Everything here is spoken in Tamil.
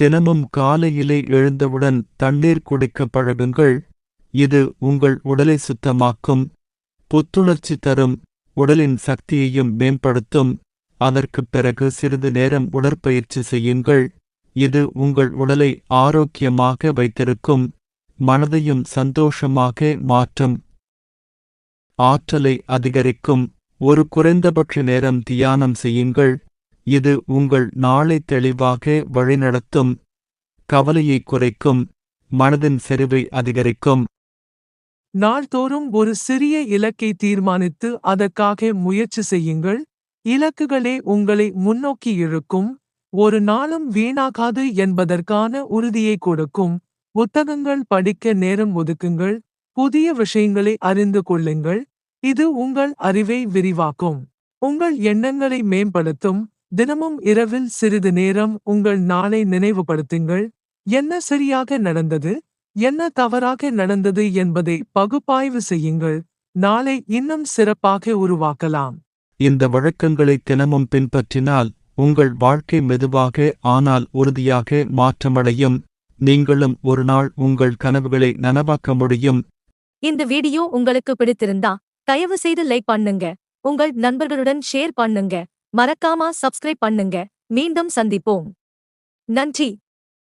தினமும் காலையிலே எழுந்தவுடன் தண்ணீர் குடிக்கப் பழகுங்கள். இது உங்கள் உடலை சுத்தமாக்கும் புத்துணர்ச்சி தரும் உடலின் சக்தியையும் மேம்படுத்தும். அதற்குப் பிறகு சிறிது நேரம் உடற்பயிற்சி செய்யுங்கள். இது உங்கள் உடலை ஆரோக்கியமாக வைத்திருக்கும் மனதையும் சந்தோஷமாக மாற்றும். ஆற்றலை அதிகரிக்கும் ஒரு குறைந்தபட்ச நேரம் தியானம் செய்யுங்கள். இது உங்கள் நாளை தெளிவாக வழிநடத்தும் கவலையை குறைக்கும் மனதின் செறிவை அதிகரிக்கும். நாள்தோறும் ஒரு சிறிய இலக்கை தீர்மானித்து அதற்காக முயற்சி செய்யுங்கள். இலக்குகளே உங்களை முன்னோக்கி இழுக்கும். ஒரு நாளும் வீணாகாது என்பதற்கான உறுதியை கொடுக்கும். புத்தகங்கள் படிக்க நேரம் ஒதுக்குங்கள். புதிய விஷயங்களை அறிந்து கொள்ளுங்கள். இது உங்கள் அறிவை விரிவாக்கும். உங்கள் எண்ணங்களை மேம்படுத்தும். தினமும் இரவில் சிறிது நேரம் உங்கள் நாளை நினைவுபடுத்துங்கள். என்ன சரியாக நடந்தது? என்ன தவறாக நடந்தது என்பதை பகுப்பாய்வு செய்யுங்கள். நாளை இன்னும் சிறப்பாக உருவாக்கலாம். இந்த வழக்கங்களை தினமும் பின்பற்றினால் உங்கள் வாழ்க்கை மெதுவாக ஆனால் உறுதியாக மாற்றமடையும். நீங்களும் ஒரு நாள் உங்கள் கனவுகளை நனவாக்க முடியும். இந்த வீடியோ உங்களுக்கு பிடித்திருந்தா தயவு செய்து லைக் பண்ணுங்க. உங்கள் நண்பர்களுடன் ஷேர் பண்ணுங்க. மறக்காம சப்ஸ்கிரைப் பண்ணுங்க. மீண்டும் சந்திப்போம். நன்றி.